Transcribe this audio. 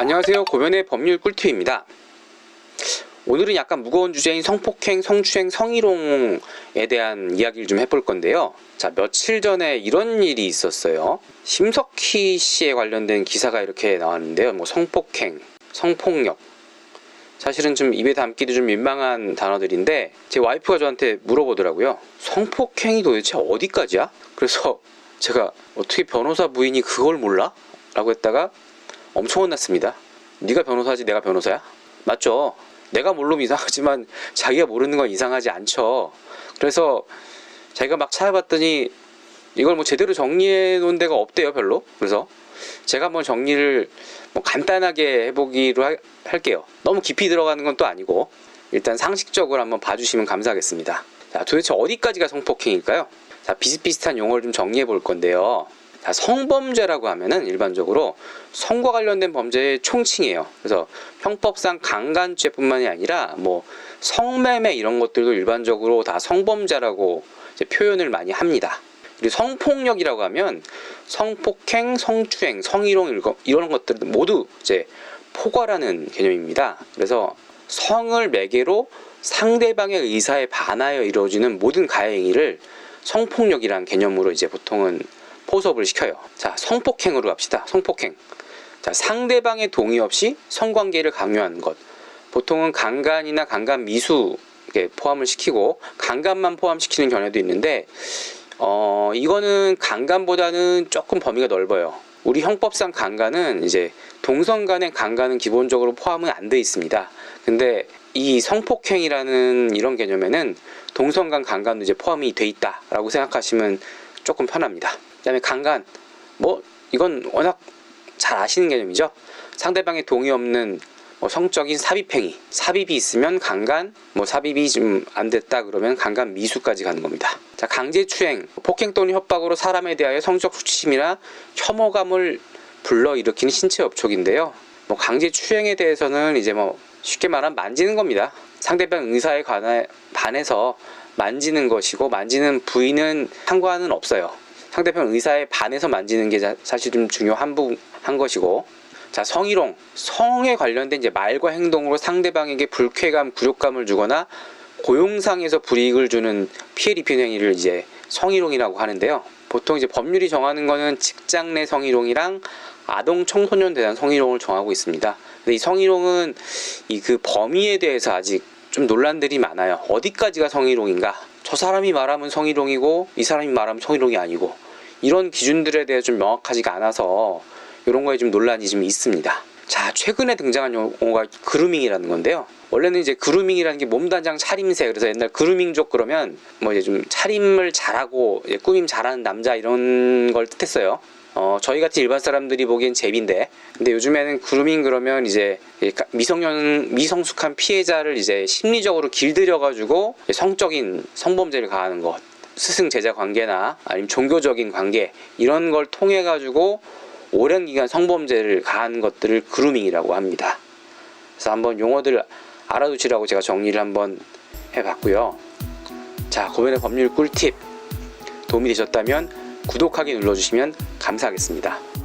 안녕하세요. 고변의 법률 꿀팁입니다. 오늘은 약간 무거운 주제인 성폭행, 성추행, 성희롱에 대한 이야기를 좀 해볼 건데요. 자, 며칠 전에 이런 일이 있었어요. 심석희 씨에 관련된 기사가 이렇게 나왔는데요. 뭐 성폭행, 성폭력. 사실은 좀 입에 담기도 좀 민망한 단어들인데 제 와이프가 저한테 물어보더라고요. 성폭행이 도대체 어디까지야? 그래서 제가 어떻게 변호사 부인이 그걸 몰라? 라고 했다가 엄청 혼났습니다. 네가 변호사지 내가 변호사야? 맞죠? 내가 모르면 이상하지만 자기가 모르는 건 이상하지 않죠. 그래서 자기가 막 찾아봤더니 이걸 뭐 제대로 정리해 놓은 데가 없대요, 별로. 그래서 제가 한번 정리를 뭐 간단하게 해보기로 하- 할게요. 너무 깊이 들어가는 건 또 아니고 일단 상식적으로 한번 봐주시면 감사하겠습니다. 자, 도대체 어디까지가 성폭행일까요? 자, 비슷비슷한 용어를 좀 정리해 볼 건데요. 자, 성범죄라고 하면은 일반적으로 성과 관련된 범죄의 총칭이에요. 그래서 형법상 강간죄뿐만이 아니라 뭐 성매매 이런 것들도 일반적으로 다 성범죄라고 이제 표현을 많이 합니다. 그리고 성폭력이라고 하면 성폭행, 성추행, 성희롱 이런 것들 모두 이제 포괄하는 개념입니다. 그래서 성을 매개로 상대방의 의사에 반하여 이루어지는 모든 가해 행위를 성폭력이라는 개념으로 이제 보통은 포섭을 시켜요. 자, 성폭행으로 갑시다. 성폭행. 자, 상대방의 동의 없이 성관계를 강요하는 것. 보통은 강간이나 강간 미수 포함을 시키고 강간만 포함시키는 경우도 있는데 어, 이거는 강간보다는 조금 범위가 넓어요. 우리 형법상 강간은 이제 동성 간의 강간은 기본적으로 포함은 안 돼 있습니다. 근데 이 성폭행이라는 이런 개념에는 동성 간 강간도 이제 포함이 돼 있다라고 생각하시면 조금 편합니다. 그다음에 강간 뭐 이건 워낙 잘 아시는 개념이죠. 상대방의 동의 없는 뭐 성적인 삽입행위, 삽입이 있으면 강간, 뭐 삽입이 좀 안 됐다 그러면 강간 미수까지 가는 겁니다. 자, 강제추행, 폭행 또는 협박으로 사람에 대하여 성적 수치심이나 혐오감을 불러 일으키는 신체 접촉인데요. 뭐 강제추행에 대해서는 이제 뭐 쉽게 말하면 만지는 겁니다. 상대방 의사에 관해 반해서 만지는 것이고 만지는 부위는 상관은 없어요. 상대방 의사에 반해서 만지는 게 자- 사실 좀 중요한 부, 한 것이고 자 성희롱. 성에 관련된 이제 말과 행동으로 상대방에게 불쾌감 굴욕감을 주거나 고용상에서 불이익을 주는 피해를 입히는 행위를 이제 성희롱이라고 하는데요. 보통 이제 법률이 정하는 거는 직장 내 성희롱이랑 아동 청소년 대상 성희롱을 정하고 있습니다. 근데 이 성희롱은 이 그 범위에 대해서 아직 좀 논란들이 많아요. 어디까지가 성희롱인가? 저 사람이 말하면 성희롱이고 이 사람이 말하면 성희롱이 아니고 이런 기준들에 대해 좀 명확하지가 않아서 이런 거에 좀 논란이 좀 있습니다. 자, 최근에 등장한 용어가 그루밍이라는 건데요. 원래는 이제 그루밍이라는 게 몸단장 차림새 그래서 옛날 그루밍족 그러면 뭐 이제 좀 차림을 잘하고 꾸밈 잘하는 남자 이런 걸 뜻했어요. 어, 저희 같은 일반 사람들이 보기엔 제비인데 근데 요즘에는 그루밍 그러면 이제 미성년 미성숙한 피해자를 이제 심리적으로 길들여 가지고 성적인 성범죄를 가하는 것 스승 제자 관계나 아니면 종교적인 관계 이런 걸 통해 가지고 오랜 기간 성범죄를 가한 것들을 그루밍이라고 합니다. 그래서 한번 용어들 알아두시라고 제가 정리를 한번 해봤고요. 자, 고변의 법률 꿀팁 도움이 되셨다면 구독하기 눌러주시면 감사하겠습니다.